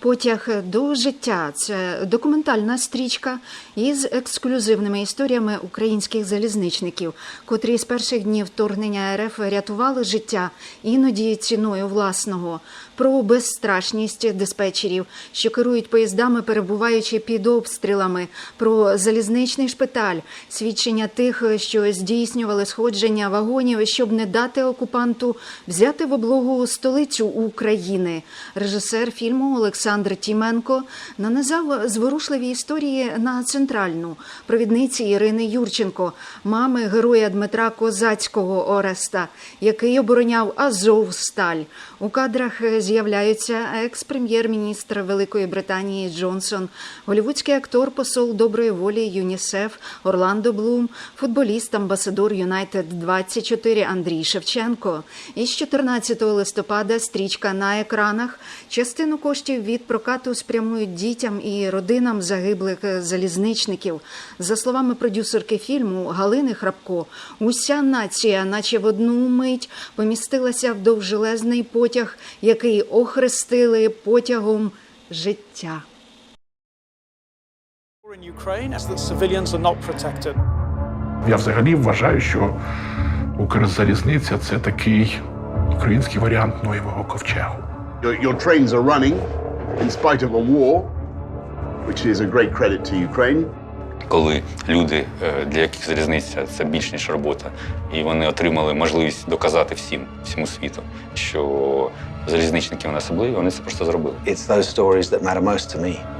Потяг до життя це документальна стрічка із ексклюзивними історіями українських залізничників, котрі з перших днів вторгнення РФ рятували життя іноді ціною власного, про безстрашність диспетчерів, що керують поїздами, перебуваючи під обстрілами, про залізничний шпиталь, свідчення тих, що здійснювали сходження вагонів, щоб не дати окупанту взяти в облогу столицю України. Режисер фільму Олександр Тіменко нанизав зворушливі історії на центральну провідниці Ірини Юрченко, мами героя Дмитра Козацького Ореста, який обороняв Азов Сталь. У кадрах з'являються екс-прем'єр-міністр Великої Британії Джонсон, голівудський актор, посол доброї волі ЮНІСЕФ Орландо Блум, футболіст, амбасадор Юнайтед 24 Андрій Шевченко. Із 14 листопада стрічка на екранах. Частину коштів від прокату спрямують дітям і родинам загиблих залізничників. За словами продюсерки фільму Галини Храпко, уся нація, наче в одну мить, помістилася в довжелезний потяг, який охрестили потягом життя. Я взагалі вважаю, що Укрзалізниця це такий український варіант Ноєвого ковчегу. Your, your trains are running in spite of a war, which is a great credit to Ukraine. коли люди, е, для яких залізниця це більш ніж робота, і вони отримали можливість доказати всім, всьому світу, що залізничники вони особливі, вони це просто зробили. It's those stories that matter most to me.